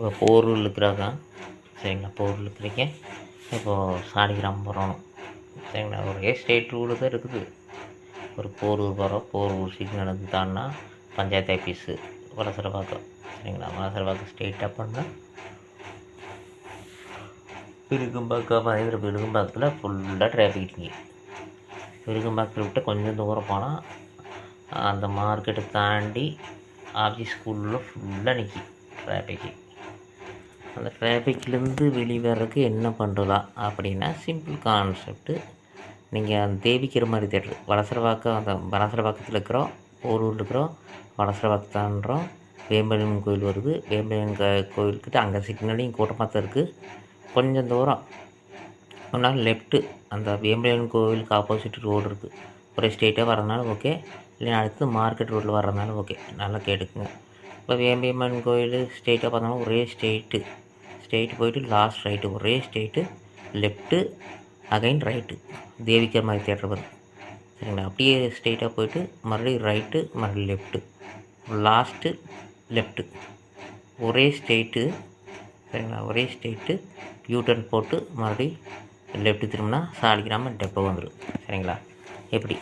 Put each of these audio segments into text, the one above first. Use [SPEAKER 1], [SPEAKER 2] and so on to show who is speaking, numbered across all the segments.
[SPEAKER 1] இப்போ போரூர் இருக்கிறாங்க சரிங்களா போரூர் இருக்கிறீங்க. இப்போது சாலிகிராமம் போகிறோம் சரிங்களா ஒரே ஸ்டேட் ரூடு தான் இருக்குது. ஒரு போரூர் போகிறோம் போரூர் சிக்னலுக்கு தாண்டினா பஞ்சாயத்து ஆஃபீஸு வலசரவாக்கம் சரிங்களா வலசரவாக்கம் ஸ்டேட் அப்படின்னா விருகம்பாக்கம் அதேமாதிரி விருகம்பாக்கத்தில் ஃபுல்லாக டிராஃபிக் இங்கே விருகம்பாக்கத்தில் விட்டு கொஞ்சம் தூரம் போனால் அந்த மார்க்கெட்டை தாண்டி ஆஃபீஸ் ஸ்கூலில் ஃபுல்லாக நிற்கி டிராஃபிக்கு அந்த டிராஃபிக்லேருந்து வெளியே வர்றதுக்கு என்ன பண்ணலாம் அப்படின்னா சிம்பிள் கான்செப்ட்டு நீங்கள் அந்த தேவிக்கிற மாதிரி தேட்டர். வளசரவாக்கம் அந்த வலசரவாக்கத்தில் இருக்கிறோம் போரூரில் இருக்கிறோம் வளசரவாக்கத்தான்றோம் தாண்டுறோம் வேம்பலியம்மன் கோயில் வருது. வேம்பலியம்மன் க- கோயிலுக்கிட்ட அங்கே சிக்னலையும் கூட்டமாக தான் இருக்குது கொஞ்சம் தூரம். ஒன்றா லெஃப்ட்டு அந்த வேம்பலியம்மன் கோயிலுக்கு ஆப்போசிட் ரோடு இருக்குது ஒரே ஸ்டேட்டாக வரதுனால ஓகே இல்லை அடுத்து மார்க்கெட் ரோட்டில் வரனாலும் ஓகே நல்லா கேட்டுக்குங்க. இப்போ வேம்பியம்மன் கோயில் ஸ்ட்ரெயிட்டாக பார்த்தோம்னா ஒரே ஸ்ட்ரெயிட்டு ஸ்ட்ரெயிட் போயிட்டு லாஸ்ட் ரைட்டு ஒரே ஸ்ட்ரெயிட்டு லெஃப்ட்டு அகைன் ரைட்டு தேவிக்கர் மாதிரி தேட்டர் வரும் சரிங்களா? அப்படியே ஸ்ட்ரெயிட்டாக போயிட்டு மறுபடியும் ரைட்டு மறுபடியும் லெஃப்ட்டு லாஸ்ட்டு லெஃப்ட்டு ஒரே ஸ்ட்ரெயிட்டு சரிங்களா? ஒரே ஸ்ட்ரெயிட்டு டர்ன் போட்டு மறுபடியும் லெஃப்ட்டு திரும்பினா சாலிகிராம டெப்போ வந்துடும் சரிங்களா? எப்படி?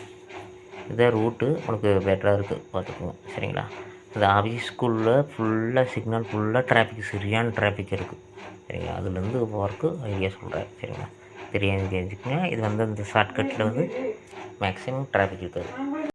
[SPEAKER 1] இதான் ரூட்டு உனக்கு பெட்டராக இருக்குது பார்த்துக்கோங்க. சரிங்களா? இந்த ஆஃபீஸ் ஸ்கூலில் ஃபுல்லாக சிக்னல் ஃபுல்லாக டிராஃபிக் சரியான டிராஃபிக் இருக்குது சரிங்களா? அதுலேருந்து போகிறதுக்கு ஐடியா சொல்கிறேன் சரிங்களா? தெரியாது தெரிஞ்சுக்கங்க. இது வந்து இந்த ஷார்ட்கட்டில் வந்து மேக்ஸிமம் டிராஃபிக் இருக்காது.